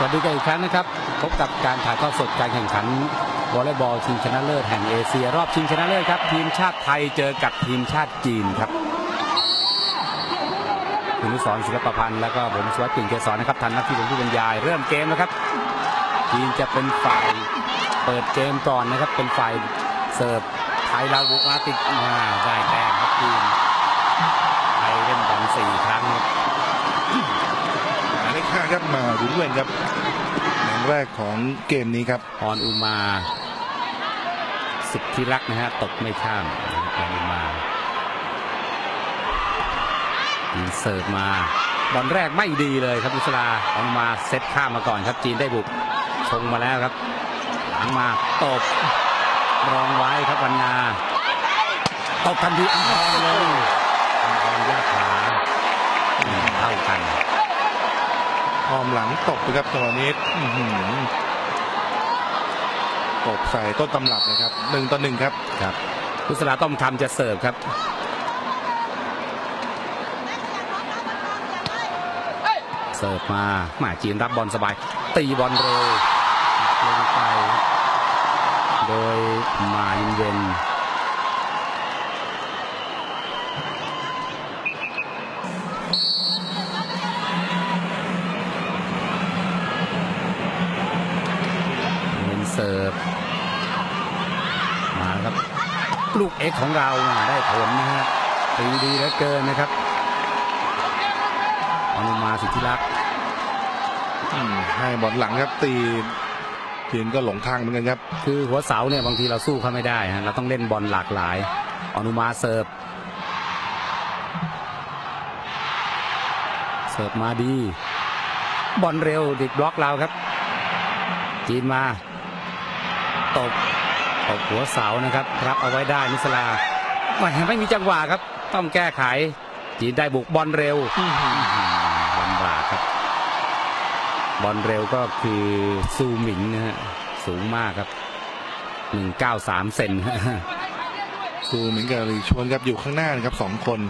สวัสดีกันอีกครั้งนะครับ พบกับการถ่ายทอดสดการแข่งขันวอลเลย์บอลชิงชนะเลิศแห่งเอเชีย รอบชิงชนะเลิศครับ ทีมชาติไทยเจอกับทีมชาติจีนครับคุณนุสรศิลปพันธ์แล้วก็ผมสวัสดิ์กิ่งเกษรนะครับทันหนักที่ผมผู้บรรยาย เริ่มเกมแล้วครับ จีนจะเป็นฝ่ายเปิดเกมก่อนนะครับ เป็นฝ่ายเสิร์ฟไทยเราบุกมาติดมาได้แต้มครับจีนไทยเล่นบอลสี่ครั้งครับ ข้าครับมาดุนเวนครับแมงแรกของเกมนี้ครับออนอุมาสุดที่รักนะฮะตกไม่ข้ามนะครับออนอุมายิงเสิร์ฟมาบอลแรกไม่ดีเลยครับนุสลาออนอุมาเซตข้ามมาก่อนครับจีนได้บุกชงมาแล้วครับ หลังมาตบรองไว้ครับวันนาตบทันทีอัมพรเลยอัมพรยาขา ออมหลังตกนะครับจังหวะนี้ตกใส่ต้นตำรับนะครับหนึ่งต่อหนึ่งครับครับนุสลาต้อมคำจะเสิร์ฟครับเสิร์ฟมาหมาจีนรับบอลสบาย ตีบอลเร็วลงไป โดยมายินเวน ลูกเอ็กซ์ของเรามาได้ผลนะฮะตีดีเหลือเกินนะครับอนุมาสิทธิรักษ์อืมให้บอลหลังครับตีจีนก็หลงทางเหมือนกันครับ คือหัวเสาเนี่ยบางทีเราสู้เขาไม่ได้ฮะเราต้องเล่นบอลหลากหลาย อนุมาเสิร์ฟเสิร์ฟมาดี บอลเร็วดิดบล็อกเราครับ จีนมาตบ ตบหัวเสานะครับ รับเอาไว้ได้นิสลาแหม่ไม่มีจังหวะครับ ต้องแก้ไขจีนได้บุกบอลเร็วลำบากครับ บอลเร็วก็คือซูหมิงนะฮะสูงมากครับ 193 เซนคือเหมือนกับหลีชวนครับอยู่ข้างหน้านะครับสองคน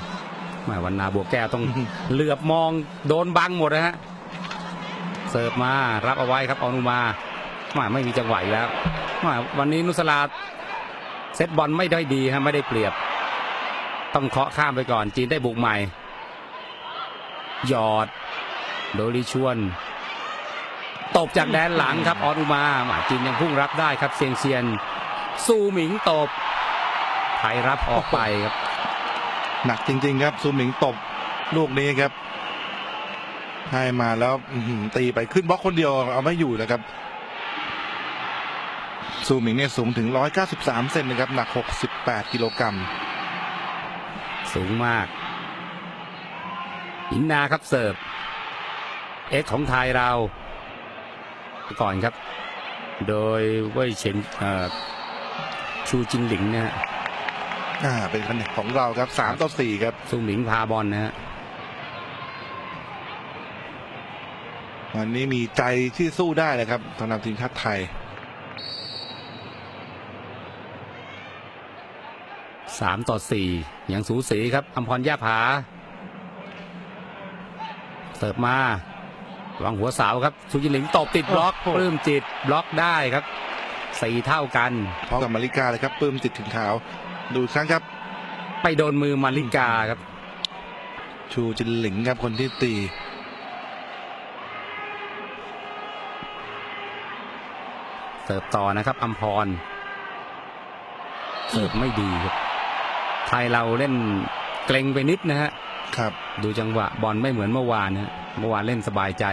แหมาวันนาบัวแก้วต้องเหลือบมองโดนบังหมดนะฮะเสิร์ฟมารับเอาไว้ครับออนุมาแหมาไม่มีจังหวะอีกแล้วแหมา วันนี้นุสลาเซตบอลไม่ได้ดีฮะไม่ได้เปรียบ ต้องเคาะข้ามไปก่อน จีนได้บุกใหม่ หยอด โดริชวน ตบจากแดนหลังครับออนุมามาจีนยังพุ่งรับได้ครับเซียงเซียนซูหมิงตบไทยรับออกไปครับ หนักจริง ๆ ครับซูหมิงตบลูกนี้ครับให้มาแล้วตีไปขึ้นบล็อกคนเดียวเอาไม่อยู่นะครับ ซูหมิงเนี่ยสูงถึง 193 เซนนะครับ หนัก 68 กิโลกรัม สูงมากหินนาครับเสิร์ฟ เอ็กซ์ของไทยเรา ก่อนครับ โดยเว่ยเฉินเอ่อชูจิงหลิงนะฮะอ่า เป็นคะแนนของเราครับ 3 ต่อ 4 ครับ ซูหมิงพาบอลนะฮะวันนี้มีใจที่สู้ได้เลยครับสำหรับทีมชาติไทย สามต่อสี่ยังสูสีครับอัมพรย่าผา เสิร์ฟมาระวังหัวเสาครับชูจิงหลิงตบติดบล็อกโอ้โหปลื้มจิตบล็อกได้ครับสี่เท่ากันพร้อมกับมาริกาเลยครับปลื้มจิตถึงขาวดูอีกครั้งครับ ไปโดนมือมาริกาครับ ชูจินหลิงครับคนที่ตีเสิร์ฟต่อนะครับอัมพรเสิร์ฟไม่ดีครับ ไทยเราเล่นเกรงไปนิดนะฮะครับ ดูจังหวะบอลไม่เหมือนเมื่อวานนะฮะเมื่อวานเล่นสบายใจ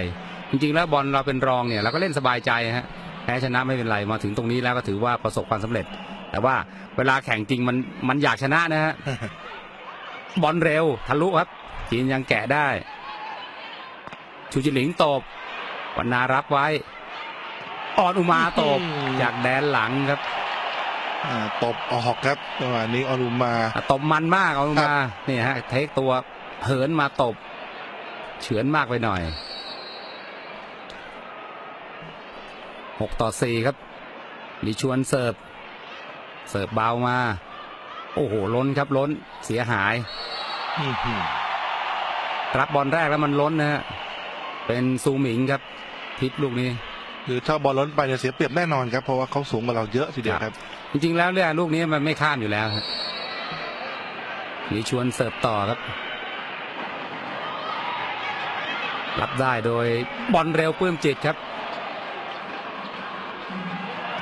จริง ๆ แล้วบอลเราเป็นรองเนี่ยเราก็เล่นสบายใจฮะแพ้ชนะไม่เป็นไรมาถึงตรงนี้แล้วก็ถือว่าประสบความสำเร็จ แต่ว่าเวลาแข่งจริงมันมันอยากชนะนะฮะบอลเร็วทะลุครับจีนยังแกะได้ ชูจิหลิงตบวันนารับไว้ออนอุมาตบอืมจากแดนหลังครับอ่า ตบออกครับจังหวะนี้ออรุมาอะตบมันมากเอามานี่ฮะเทคตัวเหินมาตบ เฉือนมากไปหน่อยหกต่อสี่ครับลิชวนเสิร์ฟเสิร์ฟเบามา โอ้โหล้นครับล้นเสียหายอื้อหือรับบอลแรกแล้วมันล้นนะฮะเป็นซูหมิงครับพลิกลูกนี้ คือถ้าบอลล้นไปเนี่ยเสียเปรียบแน่นอนครับเพราะว่าเขาสูงกว่าเราเยอะทีเดียวครับ จริงๆแล้วเนี่ยลูกนี้มันไม่ข้ามอยู่แล้วครับหนีชวนเสิร์ฟต่อครับ รับได้โดยบอลเร็วปลื้มจิตครับ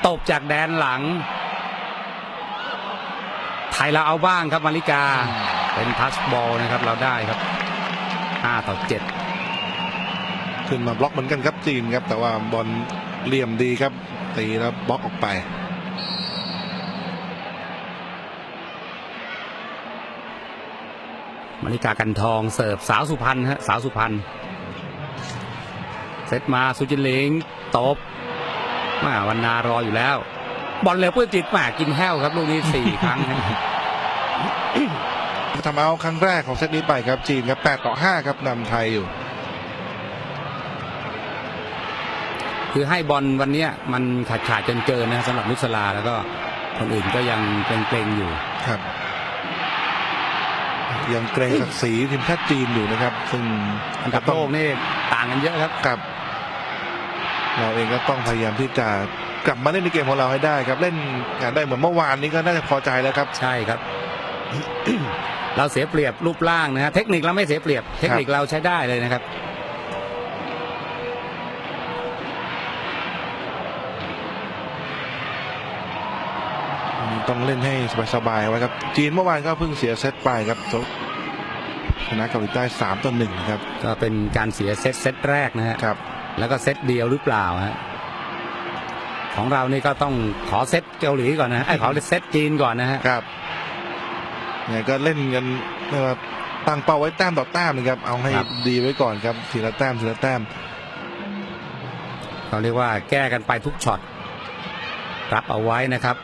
ตบจากแดนหลัง ไทยเราเอาบ้างครับมาริกา เป็นทัชบอลนะครับเราได้ครับ 5 ต่อ 7 ขึ้นมาบล็อกเหมือนกันครับจีนครับ แต่ว่าบอลเหลี่ยมดีครับ ตีแล้วบล็อกออกไป มาริกากันทองเสิร์ฟสาวสุพรรณฮะสาวสุพรรณเซตมาสุจินหลิงตบมาวันนารออยู่แล้ว บอลเร็วเพื่อจิตแหมากินแห้วครับลูกนี้สี่ครั้งฮะทำเอาครั้งแรกของเซตนี้ไปครับจีนครับ8ต่อ5ครับนำไทยอยู่ คือให้บอลวันเนี้ยมันขาดขาดเกินเกินๆนะสำหรับนุสลาแล้วก็คนอื่นก็ยังเกรงๆอยู่ครับ ยังเกรงศักดิ์ศรีทีมชาติจีนอยู่นะครับ ซึ่งอันดับโลกนี่ต่างกันเยอะครับครับ เราเองก็ต้องพยายามที่จะกลับมาเล่นในเกมของเราให้ได้ครับ เล่นงานได้เหมือนเมื่อวานนี้ก็น่าจะพอใจแล้วครับ ใช่ครับ เราเสียเปรียบรูปร่างนะฮะเทคนิคเราไม่เสียเปรียบเทคนิคเราใช้ได้เลยนะครับ ต้องเล่นให้สบายๆไว้ครับ จีนเมื่อวานก็เพิ่งเสียเซตไปครับชนะเกาหลีใต้สามต่อหนึ่งครับ ก็เป็นการเสียเซตเซตแรกนะฮะครับ แล้วก็เซตเดียวหรือเปล่าฮะของเรานี่ก็ต้องขอเซตเกาหลีก่อนนะไอ้ยขอเซตจีนก่อนนะฮะครับเนี่ยก็เล่นกันเรียกว่าตั้งเป้าไว้แต้มต่อแต้มนะครับ เอาให้ดีไว้ก่อนครับทีละแต้มทีละแต้มเขาเรียกว่าแก้กันไปทุกช็อตรับเอาไว้นะครับ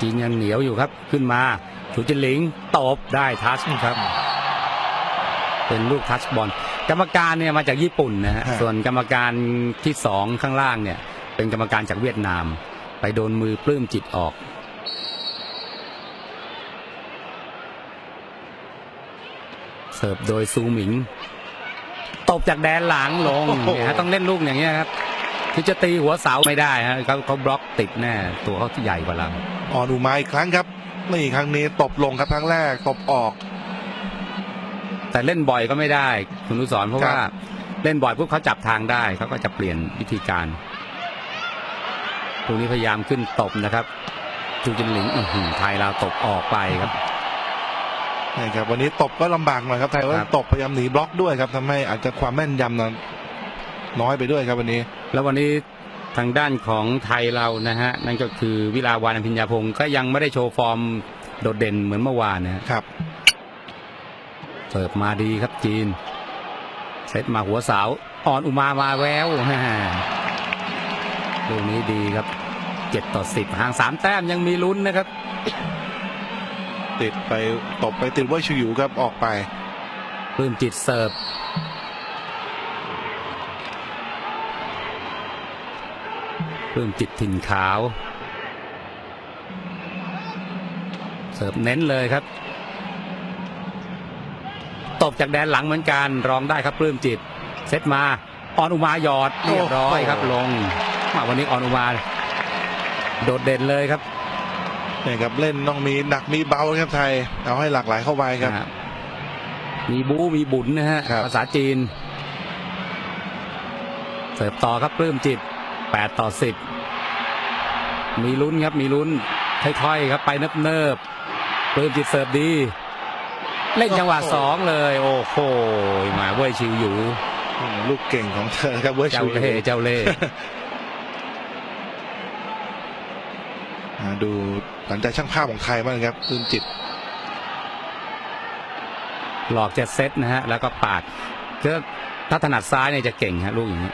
จีนยังเหนียวอยู่ครับขึ้นมาสุจินหลิงตบได้ทัชครับ เป็นลูกทัชบอลกรรมการเนี่ยมาจากญี่ปุ่นนะฮะฮะส่วนกรรมการที่สองข้างล่างเนี่ย เป็นกรรมการจากเวียดนาม ไปโดนมือปลื้มจิตออกเสิร์ฟโดยซูหมิง ตบจากแดนหลังลงโอ้โหเนี่ยฮะต้องเล่นลูกอย่างเงี้ยครับ ที่จะตีหัวเสาไม่ได้ฮะเขาเขาบล็อกติดแน่ตัวเขาใหญ่กว่าเราออนอุมาอีกครั้งครับนี่ครั้งนี้ตบลงครับครั้งแรกตบออก แต่เล่นบ่อยก็ไม่ได้ คุณนุสรเพราะครับว่าเล่นบ่อยปุ๊บเขาจับทางได้เขาก็จะเปลี่ยนวิธีการตรงนี้พยายามขึ้นตบนะครับจูจินหลิงอื้อหือไทยเราตบออกไปครับนี่ครับวันนี้ตบก็ลำบากหน่อยครับไทยว่าครับตบพยายามหนีบล็อกด้วยครับทำให้อาจจะความแม่นยำนั้น น้อยไปด้วยครับวันนี้ แล้ววันนี้ทางด้านของไทยเรานะฮะนั่นก็คือวิลาวานอภิญญาพงศ์ก็ยังไม่ได้โชว์ฟอร์มโดดเด่นเหมือนเมื่อวานนะฮะครับเสิร์ฟมาดีครับจีน เซตมาหัวเสาอ่อนอุมามาแววฮ่าลูกนี้ดีครับเจ็ดต่อสิบห่างสามแต้มยังมีลุ้นนะครับ ติดไปตบไปติดว่าชิวอยู่ครับออกไปปลื้มจิตเสิร์ฟ ปลื้มจิตถิ่นขาว เสิร์ฟเน้นเลยครับ ตบจากแดนหลังเหมือนกันรองได้ครับปลื้มจิต เซตมาออนอุมาหยอดเรียบร้อยครับลงมาวันนี้ออนอุมา โดดเด่นเลยครับนี่ครับเล่นต้องมีหนักมีเบาครับไทย เอาให้หลากหลายเข้าไปครับครับมีบู๊มีบุญนะฮะครับภาษาจีน เสิร์ฟต่อครับปลื้มจิต 8 ต่อ 10 มีลุ้นครับมีลุ้นค่อยๆครับไปเนิบๆปลื้มจิตเสิร์ฟดี เล่นจังหวะสองเลย โอ้โหมาเว้ยชิวอยู่อืมลูกเก่งของเธอครับเวอร์เจ้าชูเล่ห์เจ้าเล่ห์อ่าดูหลังจากช่างภาพของไทยบ้างครับตื่นจิต หลอกจะเซตนะฮะ แล้วก็ปาดก็ถ้าถนัดซ้ายเนี่ยจะเก่งฮะลูกอย่างนี้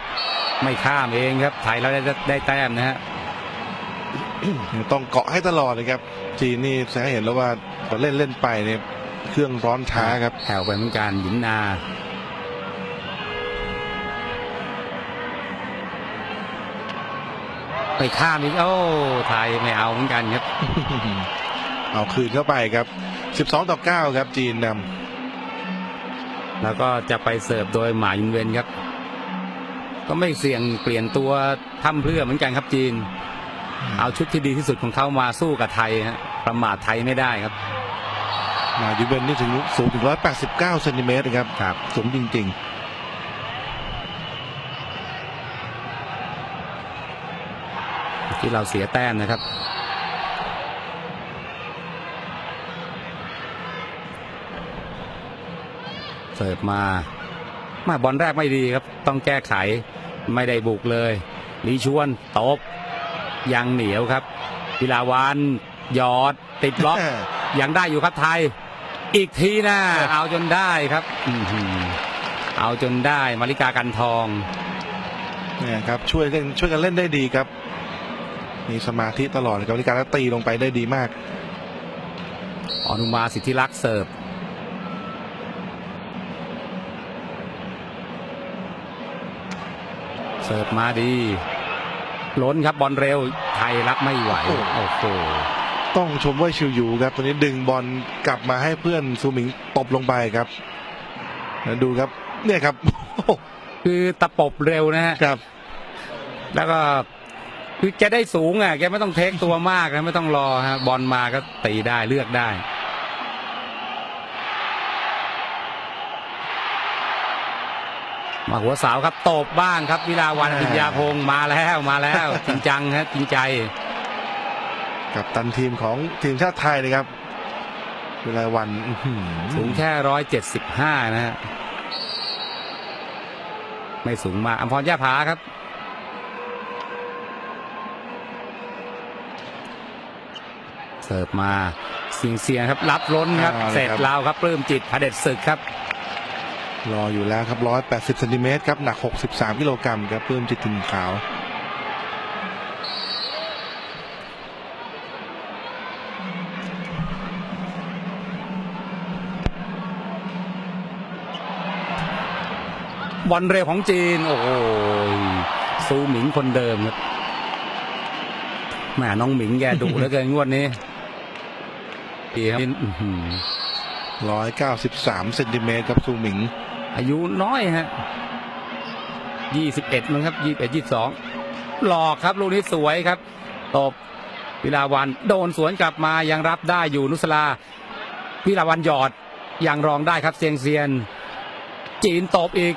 ไม่ข้ามเองครับไทยเราได้ได้แต้มนะฮะต้องเกาะให้ตลอดเลยครับ จีนนี่แสดงให้เห็นแล้วว่าพอเล่นเล่นไปเนี่ยเครื่องร้อนช้าครับแผ่วไปเหมือนกันหยินนาไปข้ามอีกโอ้ไทยไม่เอาเหมือนกันครับ เอาคืนเข้าไปครับ 12 ต่อ 9 ครับจีนนแล้วก็จะไปเสิร์ฟโดยหมายินเวนครับ ก็ไม่เสี่ยงเปลี่ยนตัวทำเพื่อเหมือนกันครับจีน เอาชุดที่ดีที่สุดของเขามาสู้กับไทยฮะประมาทไทยไม่ได้ครับมายูเวนนี่ถึงสูงถึง 189เซนติเมตรนะครับครับ สูงจริงที่เราเสียแต้มนะครับ เสิร์ฟมา มาบอลแรกไม่ดีครับ ต้องแก้ไขไม่ได้บุกเลยลีชวนตบยังเหนียวครับพิลาวันหยอดติดบล็อกยังได้อยู่ครับไทย อีกทีนะเอาจนได้ครับอื้อหือเอาจนได้มาริกากันทองๆเนี่ยครับช่วยเล่นช่วยกันเล่นได้ดีครับ มีสมาธิตลอดเลยครับในการตีลงไปได้ดีมากอนุมาสิทธิลักษณ์เสิร์ฟ เสิร์ฟมาดี ล้นครับบอลเร็ว ไทยรับไม่ไหว โอ้โอ้โหต้องชมว่าชิวยูครับ ตอนนี้ดึงบอลกลับมาให้เพื่อนซูหมิงตบลงไปครับแล้วดูครับ เนี่ยครับ คือตะปบเร็วนะฮะครับ แล้วก็คือแกได้สูงอะ แกไม่ต้องเทคตัวมากนะไม่ต้องรอฮะบอลมาก็ตีได้เลือกได้ มาหัวเสาวครับตบบ้างครับ วิลาวันอภิญญาพงศ์มาแล้วมาแล้วจริงจังฮะจริงใจกับตันทีมของทีมชาติไทยนะครับเวลาวันอื้อหือสูงแค่ร้อยเจ็ดสิบห้านะฮะไม่สูงมากอัมพรย่าผาครับเสิร์ฟมาเสียงเสียงครับรับล้นครับ เสร็จเราครับปลื้มจิตพระเด็จศึกครับ รออยู่แล้วครับ 180เซนติเมตรครับ หนัก 63 กิโลกรัมครับเพิ่มจิตถิ่นขาวบอลเร็วของจีน โอ้โหซูหมิงคนเดิมครับแหมน้องหมิงแกดุเหลือเกินงวดนี้ดีครับอื้อหือ193เซนติเมตรครับซูหมิง อายุน้อยฮะยี่สิบเอ็ดมั้งครับยี่สิบเอ็ดยี่สิบสองหลอกครับลูกนี้สวยครับ ตบพิลาวันโดนสวนกลับมายังรับได้อยู่นุสลาพิลาวันหยอดยังรองได้ครับเซียงเซียน จีนตบอีก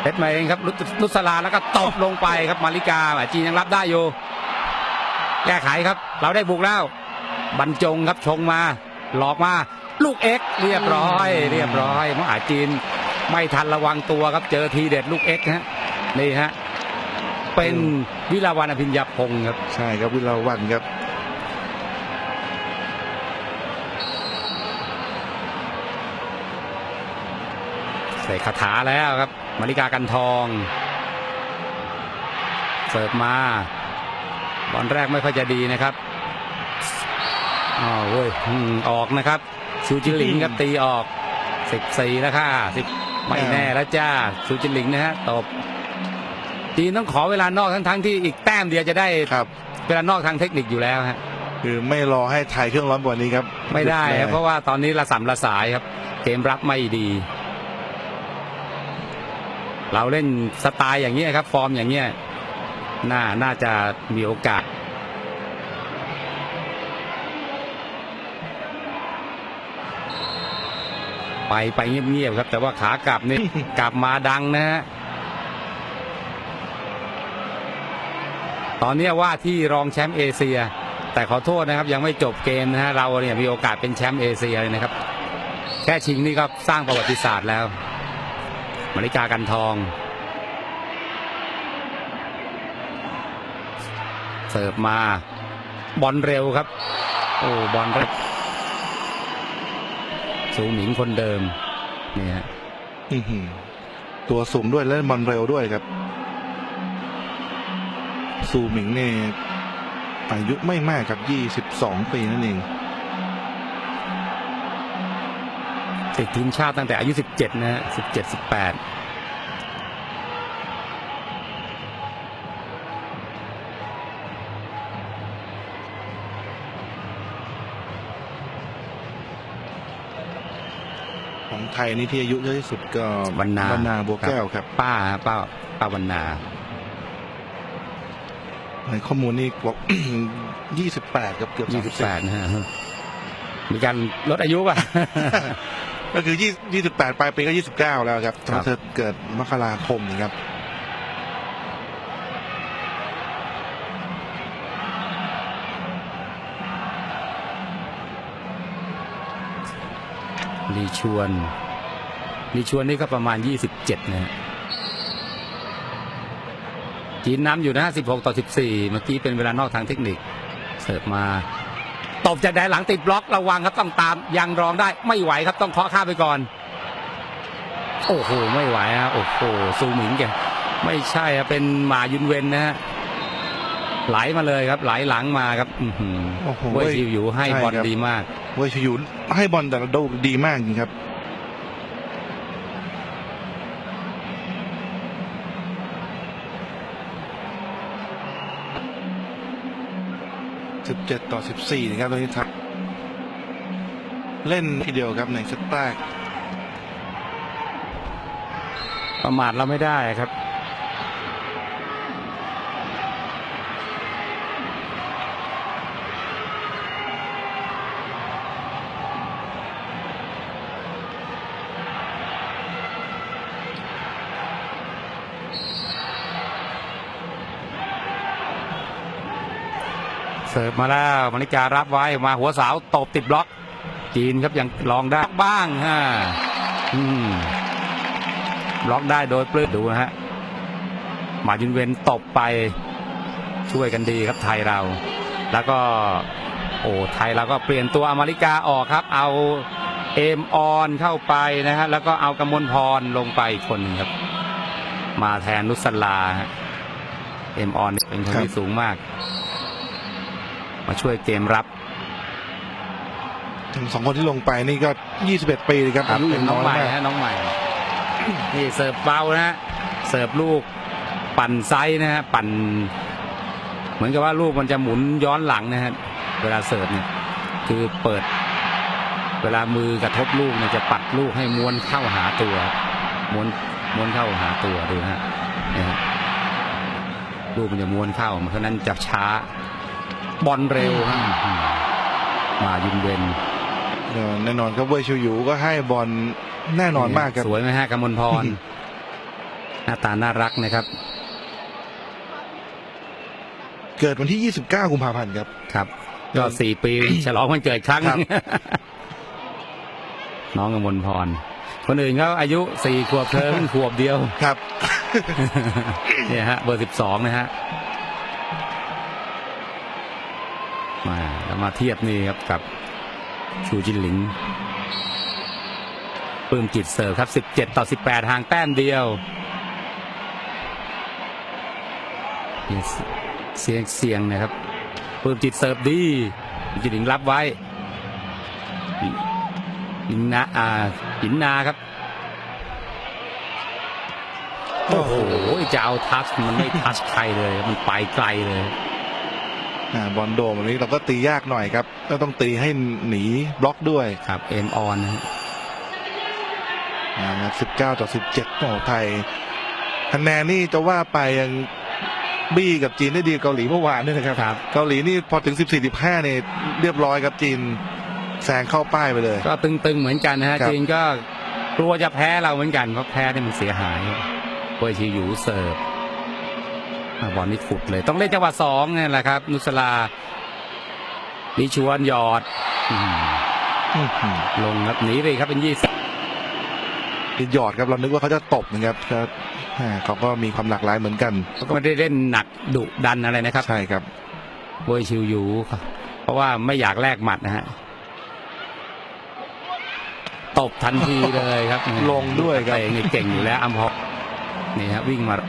เพชรมาเองครับนุสลาแล้วก็ตบลงไปครับมาริกาจีนยังรับได้อยู่แก้ไขครับ เราได้บุกแล้ว บรรจงครับชงมา หลอกมา ลูกเอ็กซ์เรียบร้อย เรียบร้อยมหาจีน ไม่ทันระวังตัวครับเจอทีเด็ดลูกเอ็กซ์ฮะนี่ฮะเป็นวิลาวันอภิญญาพงศ์ครับ ใช่ครับวิลาวันครับใส่คาถาแล้วครับมาริกากันทอง เสิร์ฟมาบอลแรกไม่ค่อยจะดีนะครับอ๋อเว้ยอืมออกนะครับ ซูจิหลิงครับตีออกสิบสี่แล้วค่ะสิบไม่แน่แล้วจ้าซูจิหลิงนะฮะตบจีนต้องขอเวลานอกทั้งทั้งๆที่อีกแต้มเดียวจะได้ครับเวลานอกทางเทคนิคอยู่แล้วฮะคือไม่รอให้ไทยเครื่องร้อนกว่านี้ครับ ไม่ได้หยุครับลยเพราะว่าตอนนี้ระสำระสายครับ เกมรับไม่ดี เราเล่นสไตล์อย่างเงี้ยครับ ฟอร์มอย่างเงี้ยน่าน่าจะมีโอกาส ไปไปเงียบๆครับ แต่ว่าขากลับนี่กลับมาดังนะฮะตอนเนี้ยว่าที่รองแชมป์เอเชีย แต่ขอโทษนะครับยังไม่จบเกมนะฮะเราเนี่ยมีโอกาสเป็นแชมป์เอเชียเลยนะครับ แค่ชิงนี่ก็สร้างประวัติศาสตร์แล้วมาริกากันทอง เสิร์ฟมา บอลเร็วครับ โอ้บอลเร็ว สูงหมิงคนเดิมนี่ฮะอื้อหือตัวสูงด้วยและบอลเร็วด้วยครับซูหมิงเนี่ยอายุไม่มากครับ22ปีนั่นเองติดทีมชาติตั้งแต่อายุ17นะฮะ17 18ของ ไทยนี่ที่อายุเยอะที่สุดก็วรรณาวรรณาบัวแก้วครับ ป้าป้าป้าวันนาในข้อมูลนี่บอกยี่สิบแปดกับเกือบยี่สามสิสิบบแปดนะฮะมีการลดอายุป่ะ ก็คือยี่ยี่สิบแปดปลายปีก็ยี่สิบเก้าแล้วครับครับเธอเกิดมกราคมนะครับ ลีชวนลีชวนนี่ก็ประมาณ 27 นะฮะจีนนำอยู่นะฮะ16 ต่อ 14 เมื่อกี้เป็นเวลานอกทางเทคนิค เสิร์ฟมาตบจากแดนหลังติดบล็อกระวังครับต้องตามยังรองได้ไม่ไหวครับต้องเคาะข้ามไปก่อน โอ้โหไม่ไหวฮะโอ้โหซูหมิงแกไม่ใช่อะเป็นหมายุนเวนนะฮะไหลมาเลยครับไหลหลังมาครับอือหือโอ้โหเว้ยชิวอยู่ให้ใช่บอลครับดีมาก เวยชยุให้บอลแต่ละดูดีมากจริงครับสิบเจ็ดต่อสิบสี่นะครับตอนนี้ทักเล่นทีเดียวครับในเซตแรกประมาทเราไม่ได้ครับ เสิร์ฟมาแล้วมณิการับไว้มาหัวเสาวตบติดบล็อก จีนครับยังลองได้บ้างฮะบล็อกได้โดยปลื้มดูนะฮะมายุนเวนตบไปช่วยกันดีครับไทยเรา แล้วก็โอ้ไทยเราก็เปลี่ยนตัวอเมริกาออกครับ เอาเอมออนเข้าไปนะฮะแล้วก็เอากมลพรลงไปคนนึงครับ มาแทนนุสลาเอมออนเป็นคนที่สูงมาก มาช่วยเกมรับทั้งสองคนที่ลงไปนี่ก็ยี่สิบเอ็ดปีเลยครับครับอายุเป็ยันงน้น้องอยใหม่มากฮะน้องใหม่ นี่เสิร์ฟเบานะฮะเสิร์ฟลูกปั่นไซส์นะฮะปั่น เหมือนกับว่าลูกมันจะหมุนย้อนหลังนะฮะเวลาเสิร์ฟเนี่ยคือเปิด เวลามือกระทบลูกเนี่ยจะปัดลูกให้ม้วนเข้าหาตัวม้วนม้วนเข้าหาตัวดูนะฮะเนี่ยฮะลูกมันจะม้วนเข้าเพราะฉะนั้นจะช้า บอลเร็วฮะอืมมายุนเวนเออแน่นอนครับเวยชูยูก็ให้บอลแน่นอนมากครับสวยไหมฮะกมลพรหน้าตาน่ารักนะครับ เกิดวันที่ 29 กุมภาพันธ์ครับครับก็สี่ปีฉลองวันเกิดครั้งหนึ่งครับน้องกมลพร คนอื่นเขาอายุสี่ขวบเธอเพิ่งขวบเดียวครับเนี่ยฮะเบอร์สิบสองนะฮะ มาแล้วมาเทียบนี่ครับกับชูจินหลิงปื้มจิตเสิร์ฟครับ 17 ต่อ 18 ห่างแต้มเดียว เสียงเสียงนะครับปื้มจิตเสิร์ฟดีจินหลิงรับไว้หินนาอ่าหินนาครับ โอ้โห จะเอาทัชมันไม่ทัชใครเลย มันไปไกลเลย บอลโดมแบบนี้เราก็ตียากหน่อยครับก็ต้องตีให้หนีบล็อกด้วยครับเอ็มออนนะฮะนะครับ19ต่อ17โอ้โหไทยคะแนนนี่จะว่าไปยังบี้กับจีนได้ดีกว่าเกาหลีเมื่อวานด้วยนะครับครับ เกาหลีนี่พอถึง 14 15เนี่ยเรียบร้อยครับจีนแซงเข้าป้ายไปเลย ก็ตึงๆเหมือนกันนะฮะครับจีนก็กลัวจะแพ้เราเหมือนกันเพราะแพ้เนี่ยมันเสียหายโวยชีอยู่เสิร์ฟอ่า บอลนี่ขุดเลย ต้องเล่นจังหวะสองเนี่ยแหละครับ นุสลาลิชวนหยอดอืมอื้อหือลงครับหนีไปครับเป็นยี่สิบติดหยอดครับเรานึกว่าเขาจะตบนะครับก็อ่าเขาก็มีความหลากหลายเหมือนกันก็ไม่ได้เล่นหนักดุดันอะไรนะครับ ใช่ครับโวยชิวอยู่เพราะว่าไม่อยากแลกหมัดนะฮะตบทันทีเลยครับ ลงด้วยครับเตะนี่เก่งอยู่แล้วอัมพอนี่ฮะวิ่งมาอ่า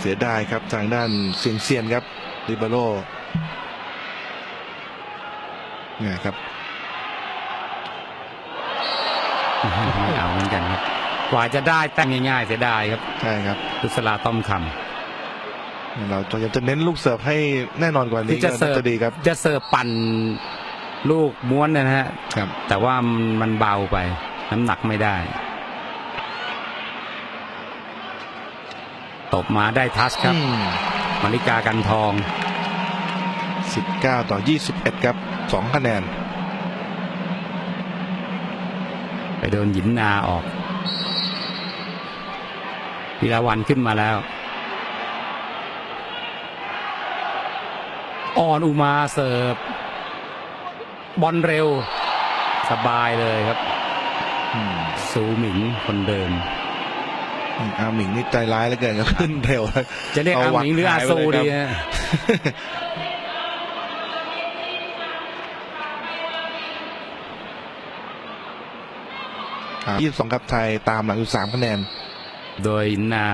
เสียดายครับทางด้านเซียงเซียนครับริบาโรเนี่ยครับไม่เอาเหมือนกันครับกว่าจะได้แตั้งง่ายๆเสียดายครับใช่ครับลุสลาต้อมคเราพยายามจะเน้นลูกเสิร์ฟให้แน่นอนกว่าำนี้ที่จะก็เสิร์ฟจะดีครับจะเสิร์ฟปั่นลูกม้วนนะฮะครับแต่ว่ามันมันเบาไป น้ำหนักไม่ได้ ตบมาได้ทัชครับอืมมาริกากันทอง 19 ต่อ 21 ครับ 2 คะแนน ไปโดนหยินนาออกพิลาวันขึ้นมาแล้วออนอุมาเสิร์ฟ บอลเร็ว สบายเลยครับอืมซูหมิงคนเดิม อาหมิงนี่ใจร้ายเหลือเกินครับขึ้นเร็วแล้วจะเรียกอาเอาวัดหมิงหรืออาหายไปซูเลยครับดีฮะอ่า22ครับไทยตามหลังอยู่3คะแนน โดยหยินนา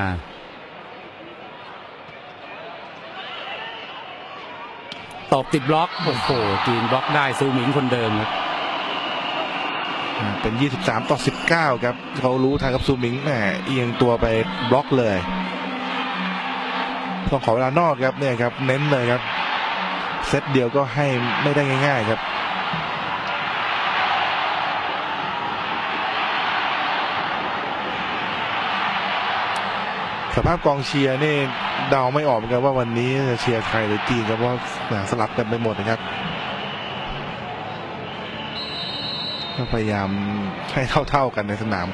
ตบติดบล็อก โอ้โหจีนบล็อกได้ซูหมิงคนเดิมครับอ่า เป็น 23 ต่อ 19 ครับ เขารู้ทางกับซูมิงแหมเอียงตัวไปบล็อกเลย ต้องขอเวลานอกครับเนี่ยครับ เน้นเลยครับ เซตเดียวก็ให้ไม่ได้ง่าย ๆครับสภาพกองเชียร์นี่เดาไม่ออกเหมือนกันว่าวันนี้จะเชียร์ใครหรือจีนครับว่าสลับกันไปหมดนะครับ ก็พยายามให้เท่าๆกันในสนาม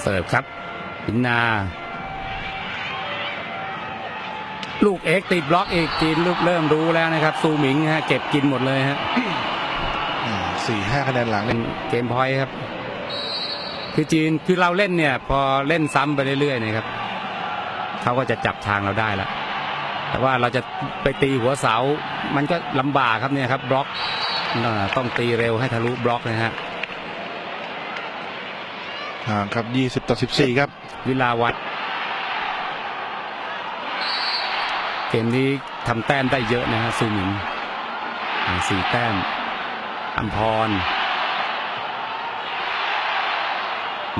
เสิร์ฟครับหินนา ลูกเอ็กซ์ติดบล็อกอีกจีนลูกเริ่มรู้แล้วนะครับซูหมิงฮะเก็บกินหมดเลยฮะสี่ห้าคะแนนหลังเป็นเกมพอยต์ครับ คือจีนคือเราเล่นเนี่ย พอเล่นซ้ำไปเรื่อยๆเนะครับเขาก็จะจับทางเราได้ละแต่ว่าเราจะไปตีหัวเสา มันก็ลำบากครับเนี่ยครับบล็อกเอ่อต้องตีเร็วให้ทะลุบล็อกนะฮะห่างครับยี่สิบต่อสิบสี่ครับ วิลาวัด เกมนี้ทำแต้มได้เยอะนะฮะซูหมิงอ่าสี่แต้มอัมพร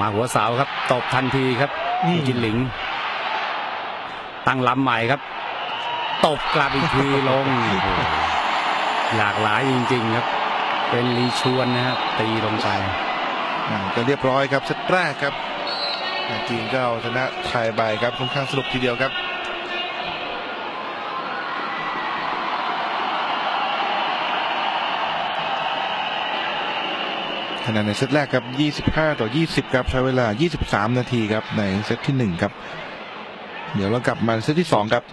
มาหัวเสาครับตบทันทีครับอืมจินหลิง ตั้งลำใหม่ครับตบกลับอีกทีลงโอ้โหหลากหลายจริง ๆ ครับ เป็นรีชวนนะฮะตีลงไปอ่าก็เรียบร้อยครับเซตแรกครับอ่าจีนก็เอาชนะไทยไปครับค่อนข้างสนุกทีเดียวครับ คะแนนในเซตแรกครับ 25 ต่อ 20 ครับ ใช้เวลา 23 นาทีครับ ในเซตที่ 1 ครับ เดี๋ยวเรากลับมาเซตที่ 2 ครับ